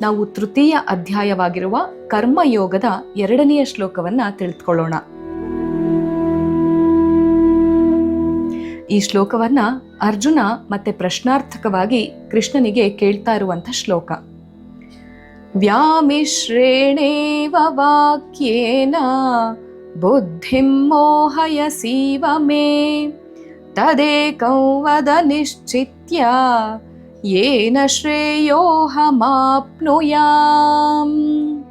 ನಾವು ತೃತೀಯ ಅಧ್ಯಾಯವಾಗಿರುವ ಕರ್ಮಯೋಗದ ಎರಡನೆಯ ಶ್ಲೋಕವನ್ನ ತಿಳಿದುಕೊಳ್ಳೋಣ. ಈ ಶ್ಲೋಕವನ್ನ ಅರ್ಜುನ ಮತ್ತೆ ಪ್ರಶ್ನಾರ್ಥಕವಾಗಿ ಕೃಷ್ಣನಿಗೆ ಕೇಳ್ತಾ ಇರುವಂತ ಶ್ಲೋಕ. ವ್ಯಾಮಿಶ್ರೇಣೇವ ವಾಕ್ಯೇನ ಬುದ್ಧಿಂ ಮೋಹಯಸೀವ ಮೇ. ತದೇಕಂ ವದ ನಿಶ್ಚಿತ್ಯ ಯೇನ ಶ್ರೇಯೋಹಮಾಪ್ನುಯಾಮ್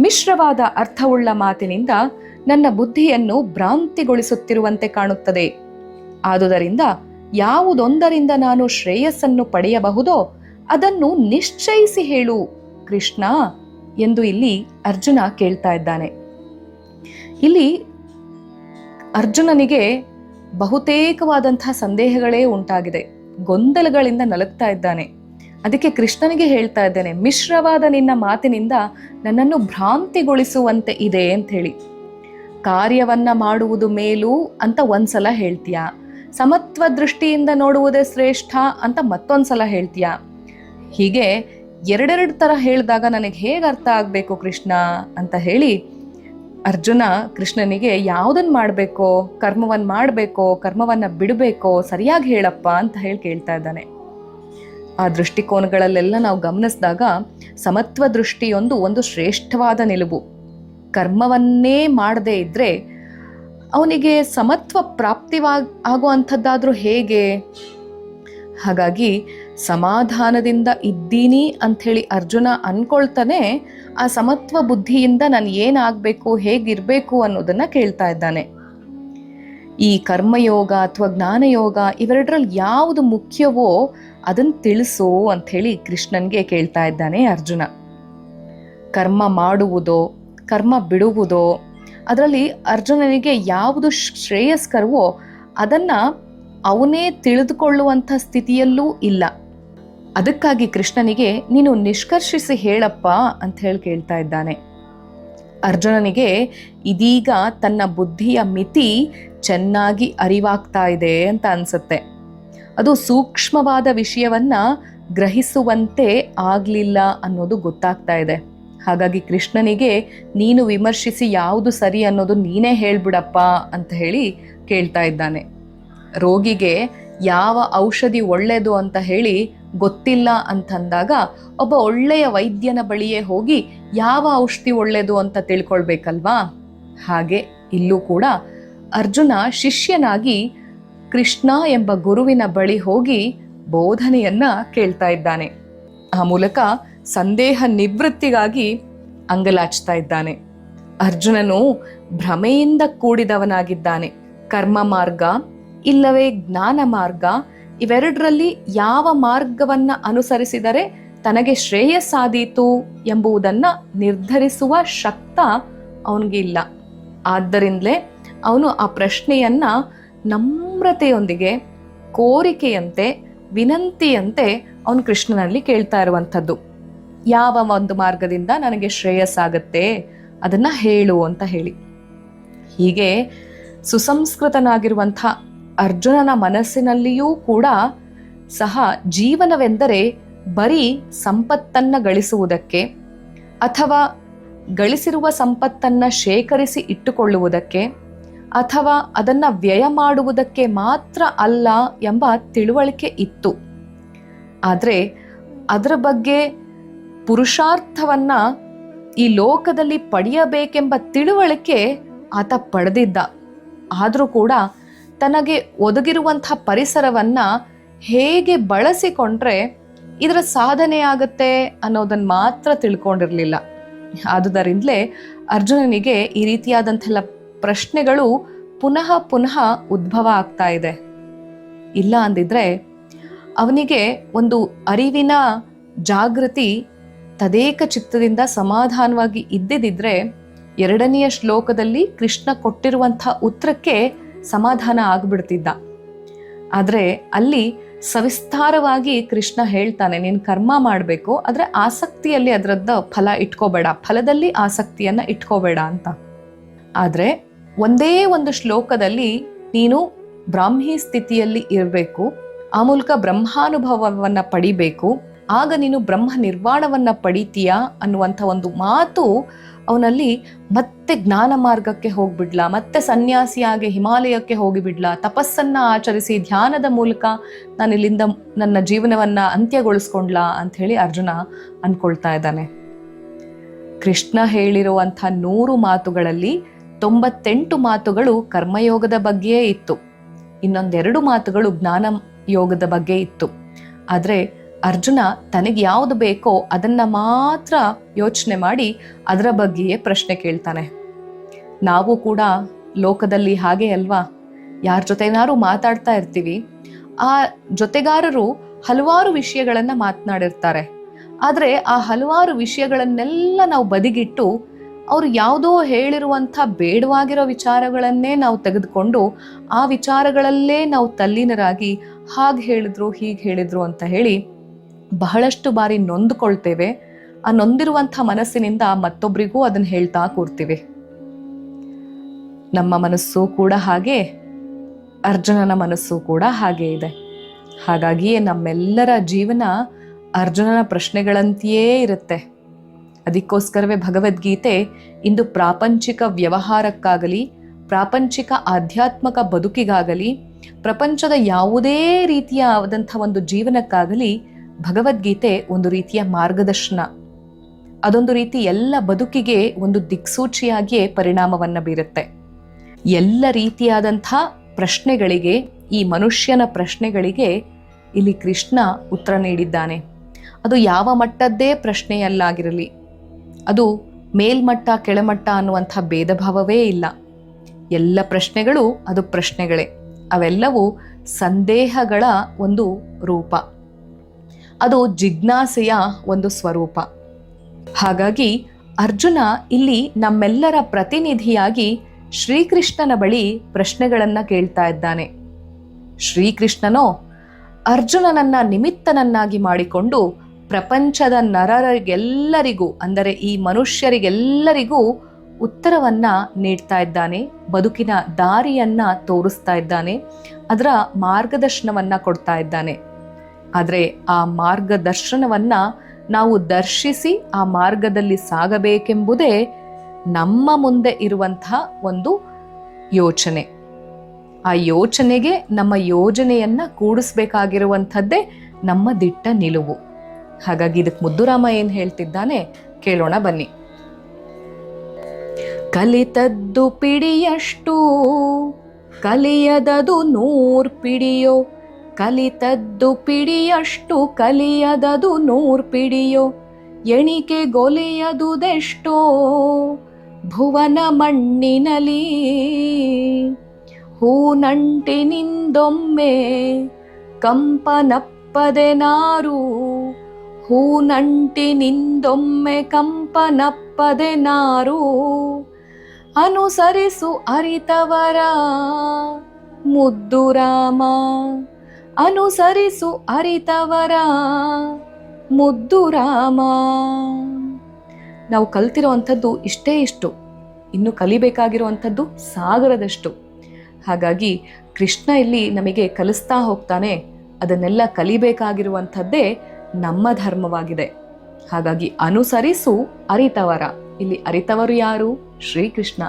ಮಿಶ್ರವಾದ ಅರ್ಥವುಳ್ಳ ಮಾತಿನಿಂದ ನನ್ನ ಬುದ್ಧಿಯನ್ನು ಭ್ರಾಂತಿಗೊಳಿಸುತ್ತಿರುವಂತೆ ಕಾಣುತ್ತದೆ. ಆದುದರಿಂದ ಯಾವುದೊಂದರಿಂದ ನಾನು ಶ್ರೇಯಸ್ಸನ್ನು ಪಡೆಯಬಹುದೋ ಅದನ್ನು ನಿಶ್ಚಯಿಸಿ ಹೇಳು, ಕೃಷ್ಣ ಎಂದು ಇಲ್ಲಿ ಅರ್ಜುನ ಕೇಳ್ತಾ ಇದ್ದಾನೆ. ಇಲ್ಲಿ ಅರ್ಜುನನಿಗೆ ಬಹುತೇಕವಾದಂತಹ ಸಂದೇಹಗಳೇ ಉಂಟಾಗಿದೆ. ಗೊಂದಲಗಳಿಂದ ನಲಗ್ತಾ ಇದ್ದಾನೆ. ಅದಕ್ಕೆ ಕೃಷ್ಣನಿಗೆ ಹೇಳ್ತಾ ಇದ್ದೇನೆ, ಮಿಶ್ರವಾದ ನಿನ್ನ ಮಾತಿನಿಂದ ನನ್ನನ್ನು ಭ್ರಾಂತಿಗೊಳಿಸುವಂತೆ ಇದೆ ಅಂತ ಹೇಳಿ ಕಾರ್ಯವನ್ನ ಮಾಡುವುದು ಮೇಲು ಅಂತ ಒಂದ್ಸಲ ಹೇಳ್ತೀಯ? ಸಮತ್ವ ದೃಷ್ಟಿಯಿಂದ ನೋಡುವುದೇ ಶ್ರೇಷ್ಠ ಅಂತ ಮತ್ತೊಂದ್ಸಲ ಹೇಳ್ತೀಯ? ಹೀಗೆ ಎರಡೆರಡು ತರ ಹೇಳಿದಾಗ ನನಗೆ ಹೇಗೆ ಅರ್ಥ ಆಗಬೇಕು ಕೃಷ್ಣ? ಅಂತ ಹೇಳಿ ಅರ್ಜುನ ಕೃಷ್ಣನಿಗೆ ಯಾವುದನ್ನ ಮಾಡಬೇಕೋ ಕರ್ಮವನ್ನು ಮಾಡಬೇಕೋ, ಕರ್ಮವನ್ನ ಬಿಡಬೇಕೋ ಸರಿಯಾಗಿ ಹೇಳಪ್ಪ ಅಂತ ಹೇಳಿ ಕೇಳ್ತಾ ಇದ್ದಾನೆ. ಆ ದೃಷ್ಟಿಕೋನಗಳಲ್ಲೆಲ್ಲ ನಾವು ಗಮನಿಸಿದಾಗ ಸಮತ್ವ ದೃಷ್ಟಿಯೊಂದು ಒಂದು ಶ್ರೇಷ್ಠವಾದ ನಿಲುವು. ಕರ್ಮವನ್ನೇ ಮಾಡದೇ ಇದ್ದರೆ ಅವನಿಗೆ ಸಮತ್ವ ಪ್ರಾಪ್ತಿವಾಗ ಆಗುವಂಥದ್ದಾದರೂ ಹೇಗೆ? ಹಾಗಾಗಿ ಸಮಾಧಾನದಿಂದ ಇದ್ದೀನಿ ಅಂಥೇಳಿ ಅರ್ಜುನ ಅಂದ್ಕೊಳ್ತಾನೆ ಆ ಸಮತ್ವ ಬುದ್ಧಿಯಿಂದ ನಾನು ಏನಾಗಬೇಕು, ಹೇಗಿರಬೇಕು ಅನ್ನೋದನ್ನು ಕೇಳ್ತಾ ಇದ್ದಾನೆ. ಈ ಕರ್ಮಯೋಗ ಅಥವಾ ಜ್ಞಾನಯೋಗ ಇವೆರಡರಲ್ಲಿ ಯಾವುದು ಮುಖ್ಯವೋ ಅದನ್ನು ತಿಳಿಸು ಅಂಥೇಳಿ ಕೃಷ್ಣನ್ಗೆ ಕೇಳ್ತಾ ಇದ್ದಾನೆ ಅರ್ಜುನ. ಕರ್ಮ ಮಾಡುವುದೋ, ಕರ್ಮ ಬಿಡುವುದೋ, ಅದರಲ್ಲಿ ಅರ್ಜುನನಿಗೆ ಯಾವುದು ಶ್ರೇಯಸ್ಕರವೋ ಅದನ್ನ ಅವನೇ ತಿಳಿದುಕೊಳ್ಳುವಂಥ ಸ್ಥಿತಿಯಲ್ಲೂ ಇಲ್ಲ. ಅದಕ್ಕಾಗಿ ಕೃಷ್ಣನಿಗೆ, ನೀನು ನಿಷ್ಕರ್ಷಿಸಿ ಹೇಳಪ್ಪ ಅಂತ ಹೇಳಿ ಕೇಳ್ತಾ ಇದ್ದಾನೆ. ಅರ್ಜುನನಿಗೆ, ಇದೀಗ ತನ್ನ ಬುದ್ಧಿಯ ಮಿತಿ ಚೆನ್ನಾಗಿ ಅರಿವಾಗ್ತಾ ಇದೆ ಅಂತ ಅನಿಸುತ್ತೆ. ಅದು ಸೂಕ್ಷ್ಮವಾದ ವಿಷಯವನ್ನು ಗ್ರಹಿಸುವಂತೆ ಆಗಲಿಲ್ಲ ಅನ್ನೋದು ಗೊತ್ತಾಗ್ತಾ ಇದೆ. ಹಾಗಾಗಿ ಕೃಷ್ಣನಿಗೆ, ನೀನು ವಿಮರ್ಶಿಸಿ ಯಾವುದು ಸರಿ ಅನ್ನೋದು ನೀನೇ ಹೇಳ್ಬಿಡಪ್ಪ ಅಂತ ಹೇಳಿ ಕೇಳ್ತಾ ಇದ್ದಾನೆ. ರೋಗಿಗೆ ಯಾವ ಔಷಧಿ ಒಳ್ಳೆಯದು ಅಂತ ಹೇಳಿ ಗೊತ್ತಿಲ್ಲ ಅಂತಂದಾಗ ಒಬ್ಬ ಒಳ್ಳೆಯ ವೈದ್ಯನ ಬಳಿಯೇ ಹೋಗಿ ಯಾವ ಔಷಧಿ ಒಳ್ಳೆಯದು ಅಂತ ತಿಳ್ಕೊಳ್ಬೇಕಲ್ವಾ? ಹಾಗೆ ಇಲ್ಲೂ ಕೂಡ ಅರ್ಜುನ ಶಿಷ್ಯನಾಗಿ ಕೃಷ್ಣ ಎಂಬ ಗುರುವಿನ ಬಳಿ ಹೋಗಿ ಬೋಧನೆಯನ್ನ ಕೇಳ್ತಾ ಇದ್ದಾನೆ. ಆ ಮೂಲಕ ಸಂದೇಹ ನಿವೃತ್ತಿಗಾಗಿ ಅಂಗಲಾಚ್ತಾ ಇದ್ದಾನೆ. ಅರ್ಜುನನು ಭ್ರಮೆಯಿಂದ ಕೂಡಿದವನಾಗಿದ್ದಾನೆ. ಕರ್ಮ ಮಾರ್ಗ ಇಲ್ಲವೇ ಜ್ಞಾನ ಮಾರ್ಗ? ಇವೆರಡರಲ್ಲಿ ಯಾವ ಮಾರ್ಗವನ್ನ ಅನುಸರಿಸಿದರೆ ತನಗೆ ಶ್ರೇಯಸ್ಸಾದೀತು ಎಂಬುದನ್ನ ನಿರ್ಧರಿಸುವ ಶಕ್ತ ಅವನಿಗಿಲ್ಲ ಆದ್ದರಿಂದಲೇ ಅವನು ಆ ಪ್ರಶ್ನೆಯನ್ನ ನಮ್ರತೆಯೊಂದಿಗೆ, ಕೋರಿಕೆಯಂತೆ, ವಿನಂತಿಯಂತೆ ಅವನು ಕೃಷ್ಣನಲ್ಲಿ ಕೇಳ್ತಾ ಇರುವಂಥದ್ದು. ಯಾವ ಒಂದು ಮಾರ್ಗದಿಂದ ನನಗೆ ಶ್ರೇಯಸ್ಸಾಗತ್ತೆ? ಅದನ್ನ ಹೇಳು ಅಂತ ಹೇಳಿ. ಹೀಗೆ ಸುಸಂಸ್ಕೃತನಾಗಿರುವಂಥ ಅರ್ಜುನನ ಮನಸ್ಸಿನಲ್ಲಿಯೂ ಕೂಡ ಸಹ ಜೀವನವೆಂದರೆ ಬರೀ ಸಂಪತ್ತನ್ನ ಗಳಿಸುವುದಕ್ಕೆ ಅಥವಾ ಗಳಿಸಿರುವ ಸಂಪತ್ತನ್ನ ಶೇಖರಿಸಿ ಇಟ್ಟುಕೊಳ್ಳುವುದಕ್ಕೆ ಅಥವಾ ಅದನ್ನ ವ್ಯಯ ಮಾಡುವುದಕ್ಕೆ ಮಾತ್ರ ಅಲ್ಲ ಎಂಬ ತಿಳುವಳಿಕೆ ಇತ್ತು. ಆದರೆ ಅದರ ಬಗ್ಗೆ ಪುರುಷಾರ್ಥವನ್ನ ಈ ಲೋಕದಲ್ಲಿ ಪಡೆಯಬೇಕೆಂಬ ತಿಳುವಳಿಕೆ ಆತ ಪಡೆದಿದ್ದ. ಆದರೂ ಕೂಡ ತನಗೆ ಒದಗಿರುವಂಥ ಪರಿಸರವನ್ನ ಹೇಗೆ ಬಳಸಿಕೊಂಡ್ರೆ ಇದರ ಸಾಧನೆ ಆಗುತ್ತೆ ಅನ್ನೋದನ್ನ ಮಾತ್ರ ತಿಳ್ಕೊಂಡಿರಲಿಲ್ಲ. ಆದುದರಿಂದಲೇ ಅರ್ಜುನನಿಗೆ ಈ ರೀತಿಯಾದಂಥೆಲ್ಲ ಪ್ರಶ್ನೆಗಳು ಪುನಃ ಪುನಃ ಉದ್ಭವ ಆಗ್ತಾ ಇದೆ. ಇಲ್ಲ ಅಂದಿದ್ರೆ ಅವನಿಗೆ ಒಂದು ಅರಿವಿನ ಜಾಗೃತಿ ತದೇಕ ಚಿತ್ತದಿಂದ ಸಮಾಧಾನವಾಗಿ ಇದ್ದಿದ್ದರೆ ಎರಡನೆಯ ಶ್ಲೋಕದಲ್ಲಿ ಕೃಷ್ಣ ಕೊಟ್ಟಿರುವಂಥ ಉತ್ತರಕ್ಕೆ ಸಮಾಧಾನ ಆಗ್ಬಿಡ್ತಿದ್ದ. ಆದರೆ ಅಲ್ಲಿ ಸವಿಸ್ತಾರವಾಗಿ ಕೃಷ್ಣ ಹೇಳ್ತಾನೆ, ನೀನು ಕರ್ಮ ಮಾಡಬೇಕು, ಆದರೆ ಆಸಕ್ತಿಯಲ್ಲಿ ಅದರದ್ದು ಫಲ ಇಟ್ಕೋಬೇಡ, ಫಲದಲ್ಲಿ ಆಸಕ್ತಿಯನ್ನು ಇಟ್ಕೋಬೇಡ ಅಂತ. ಆದರೆ ಒಂದೇ ಒಂದು ಶ್ಲೋಕದಲ್ಲಿ ನೀನು ಬ್ರಾಹ್ಮಿ ಸ್ಥಿತಿಯಲ್ಲಿ ಇರಬೇಕು, ಆ ಮೂಲಕ ಬ್ರಹ್ಮಾನುಭವವನ್ನು ಪಡಿಬೇಕು ಆಗ ನೀನು ಬ್ರಹ್ಮ ನಿರ್ವಾಣವನ್ನು ಪಡಿತೀಯ ಅನ್ನುವಂಥ ಒಂದು ಮಾತು ಅವನಲ್ಲಿ ಮತ್ತೆ ಜ್ಞಾನ ಮಾರ್ಗಕ್ಕೆ ಹೋಗಿಬಿಡ್ಲ, ಮತ್ತೆ ಸನ್ಯಾಸಿಯಾಗಿ ಹಿಮಾಲಯಕ್ಕೆ ಹೋಗಿಬಿಡ್ಲ, ತಪಸ್ಸನ್ನು ಆಚರಿಸಿ ಧ್ಯಾನದ ಮೂಲಕ ನಾನು ಇಲ್ಲಿಂದ ನನ್ನ ಜೀವನವನ್ನು ಅಂತ್ಯಗೊಳಿಸ್ಕೊಂಡ್ಲಾ ಅಂತ ಹೇಳಿ ಅರ್ಜುನ ಅಂದ್ಕೊಳ್ತಾ ಇದ್ದಾನೆ. ಕೃಷ್ಣ ಹೇಳಿರುವಂಥ ನೂರು ಮಾತುಗಳಲ್ಲಿ ತೊಂಬತ್ತೆಂಟು ಮಾತುಗಳು ಕರ್ಮಯೋಗದ ಬಗ್ಗೆಯೇ ಇತ್ತು. ಇನ್ನೊಂದೆರಡು ಮಾತುಗಳು ಜ್ಞಾನ ಯೋಗದ ಬಗ್ಗೆ ಇತ್ತು. ಆದರೆ ಅರ್ಜುನ ತನಗೆ ಯಾವುದು ಬೇಕೋ ಅದನ್ನ ಮಾತ್ರ ಯೋಚನೆ ಮಾಡಿ ಅದರ ಬಗ್ಗೆಯೇ ಪ್ರಶ್ನೆ ಕೇಳ್ತಾನೆ. ನಾವು ಕೂಡ ಲೋಕದಲ್ಲಿ ಹಾಗೆ ಅಲ್ವಾ? ಯಾರ ಜೊತೆನಾರು ಮಾತಾಡ್ತಾ ಇರ್ತೀವಿ. ಆ ಜೊತೆಗಾರರು ಹಲವಾರು ವಿಷಯಗಳನ್ನು ಮಾತನಾಡಿರ್ತಾರೆ. ಆದರೆ ಆ ಹಲವಾರು ವಿಷಯಗಳನ್ನೆಲ್ಲ ನಾವು ಬದಿಗಿಟ್ಟು ಅವರು ಯಾವುದೋ ಹೇಳಿರುವಂಥ ಬೇಡವಾಗಿರೋ ವಿಚಾರಗಳನ್ನೇ ನಾವು ತೆಗೆದುಕೊಂಡು ಆ ವಿಚಾರಗಳಲ್ಲೇ ನಾವು ತಲ್ಲೀನರಾಗಿ ಹಾಗೆ ಹೇಳಿದ್ರು ಹೀಗೆ ಹೇಳಿದ್ರು ಅಂತ ಹೇಳಿ ಬಹಳಷ್ಟು ಬಾರಿ ನೊಂದ್ಕೊಳ್ತೇವೆ. ಆ ನೊಂದಿರುವಂಥ ಮನಸ್ಸಿನಿಂದ ಮತ್ತೊಬ್ಬರಿಗೂ ಅದನ್ನು ಹೇಳ್ತಾ ಕೂರ್ತೀವಿ. ನಮ್ಮ ಮನಸ್ಸು ಕೂಡ ಹಾಗೆ, ಅರ್ಜುನನ ಮನಸ್ಸು ಕೂಡ ಹಾಗೆ ಇದೆ. ಹಾಗಾಗಿಯೇ ನಮ್ಮೆಲ್ಲರ ಜೀವನ ಅರ್ಜುನನ ಪ್ರಶ್ನೆಗಳಂತೆಯೇ ಇರುತ್ತೆ. ಅದಕ್ಕೋಸ್ಕರವೇ ಭಗವದ್ಗೀತೆ ಇಂದು ಪ್ರಾಪಂಚಿಕ ವ್ಯವಹಾರಕ್ಕಾಗಲಿ, ಪ್ರಾಪಂಚಿಕ ಆಧ್ಯಾತ್ಮಕ ಬದುಕಿಗಾಗಲಿ, ಪ್ರಪಂಚದ ಯಾವುದೇ ರೀತಿಯ ಆದಂಥ ಒಂದು ಜೀವನಕ್ಕಾಗಲಿ ಭಗವದ್ಗೀತೆ ಒಂದು ರೀತಿಯ ಮಾರ್ಗದರ್ಶನ. ಅದೊಂದು ರೀತಿ ಎಲ್ಲ ಬದುಕಿಗೆ ಒಂದು ದಿಕ್ಸೂಚಿಯಾಗಿಯೇ ಪರಿಣಾಮವನ್ನ ಬೀರುತ್ತೆ. ಎಲ್ಲ ರೀತಿಯಾದಂಥ ಪ್ರಶ್ನೆಗಳಿಗೆ, ಈ ಮನುಷ್ಯನ ಪ್ರಶ್ನೆಗಳಿಗೆ ಇಲ್ಲಿ ಕೃಷ್ಣ ಉತ್ತರ ನೀಡಿದ್ದಾನೆ. ಅದು ಯಾವ ಮಟ್ಟದ್ದೇ ಪ್ರಶ್ನೆಯಲ್ಲಾಗಿರಲಿ, ಅದು ಮೇಲ್ಮಟ್ಟ, ಕೆಳಮಟ್ಟ ಅನ್ನುವಂಥ ಭೇದ ಇಲ್ಲ. ಎಲ್ಲ ಪ್ರಶ್ನೆಗಳು ಅದು ಪ್ರಶ್ನೆಗಳೇ, ಅವೆಲ್ಲವೂ ಸಂದೇಹಗಳ ಒಂದು ರೂಪ. ಅದು ಜಿಜ್ಞಾಸೆಯ ಒಂದು ಸ್ವರೂಪ. ಹಾಗಾಗಿ ಅರ್ಜುನ ಇಲ್ಲಿ ನಮ್ಮೆಲ್ಲರ ಪ್ರತಿನಿಧಿಯಾಗಿ ಶ್ರೀಕೃಷ್ಣನ ಬಳಿ ಪ್ರಶ್ನೆಗಳನ್ನು ಕೇಳ್ತಾ ಇದ್ದಾನೆ. ಶ್ರೀಕೃಷ್ಣನೋ, ಅರ್ಜುನನನ್ನ ನಿಮಿತ್ತನನ್ನಾಗಿ ಮಾಡಿಕೊಂಡು ಪ್ರಪಂಚದ ನರರಿಗೆಲ್ಲರಿಗೂ, ಅಂದರೆ ಈ ಮನುಷ್ಯರಿಗೆಲ್ಲರಿಗೂ ಉತ್ತರವನ್ನ ನೀಡ್ತಾ ಇದ್ದಾನೆ, ಬದುಕಿನ ದಾರಿಯನ್ನ ತೋರಿಸ್ತಾ ಇದ್ದಾನೆ, ಅದರ ಮಾರ್ಗದರ್ಶನವನ್ನ ಕೊಡ್ತಾ ಇದ್ದಾನೆ. ಆದರೆ ಆ ಮಾರ್ಗದರ್ಶನವನ್ನು ನಾವು ದರ್ಶಿಸಿ ಆ ಮಾರ್ಗದಲ್ಲಿ ಸಾಗಬೇಕೆಂಬುದೇ ನಮ್ಮ ಮುಂದೆ ಇರುವಂತಹ ಒಂದು ಯೋಚನೆ. ಆ ಯೋಚನೆಗೆ ನಮ್ಮ ಯೋಜನೆಯನ್ನ ಕೂಡಿಸ್ಬೇಕಾಗಿರುವಂಥದ್ದೇ ನಮ್ಮ ದಿಟ್ಟ ನಿಲುವು. ಹಾಗಾಗಿ ಇದಕ್ಕೆ ಮುದ್ದುರಾಮ ಏನು ಹೇಳ್ತಿದ್ದಾನೆ ಕೇಳೋಣ ಬನ್ನಿ. ಕಲಿತದ್ದು ಪಿಡಿಯಷ್ಟು, ಕಲಿಯದದು ನೂರ್ ಪಿಡಿಯೋ. ಕಲಿತದ್ದು ಪಿಡಿಯಷ್ಟು ಕಲಿಯದದು ನೂರ್ ಪಿಡಿಯೋ. ಎಣಿಕೆ ಗೊಲೆಯದುದೆಷ್ಟೋ. ಭುವನ ಮಣ್ಣಿನಲಿ ಹೂನಂಟಿನಿಂದೊಮ್ಮೆ ಕಂಪನಪ್ಪದೆ ನಾರು. ಹೂನಂಟಿನಿಂದೊಮ್ಮೆ ಕಂಪನಪ್ಪದೆ ನಾರು. ಅನುಸರಿಸು ಅರಿತವರ ಮುದ್ದು ರಾಮ. ಅನುಸರಿಸು ಅರಿತವರ ಮುದ್ದು ರಾಮ. ನಾವು ಕಲ್ತಿರುವಂಥದ್ದು ಇಷ್ಟೇ ಇಷ್ಟು. ಇನ್ನು ಕಲಿಬೇಕಾಗಿರುವಂಥದ್ದು ಸಾಗರದಷ್ಟು. ಹಾಗಾಗಿ ಕೃಷ್ಣ ಇಲ್ಲಿ ನಮಗೆ ಕಲಿಸ್ತಾ ಹೋಗ್ತಾನೆ. ಅದನ್ನೆಲ್ಲ ಕಲಿಬೇಕಾಗಿರುವಂಥದ್ದೇ ನಮ್ಮ ಧರ್ಮವಾಗಿದೆ. ಹಾಗಾಗಿ ಅನುಸರಿಸು ಅರಿತವರ. ಇಲ್ಲಿ ಅರಿತವರು ಯಾರು? ಶ್ರೀಕೃಷ್ಣ.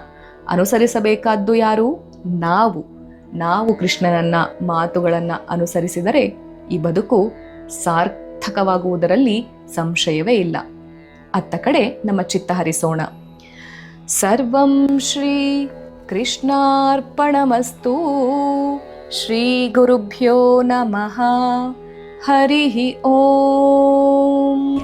ಅನುಸರಿಸಬೇಕಾದ್ದು ಯಾರು? ನಾವು. ನಾವು ಕೃಷ್ಣನನ್ನ ಮಾತುಗಳನ್ನು ಅನುಸರಿಸಿದರೆ ಈ ಬದುಕು ಸಾರ್ಥಕವಾಗುವುದರಲ್ಲಿ ಸಂಶಯವೇ ಇಲ್ಲ. ಅತ್ತ ಕಡೆ ನಮ್ಮ ಚಿತ್ತ ಹರಿಸೋಣ. ಸರ್ವಂ ಶ್ರೀ ಕೃಷ್ಣಾರ್ಪಣಮಸ್ತು. ಶ್ರೀ ಗುರುಭ್ಯೋ ನಮಃ. ಹರಿ ಓಂ.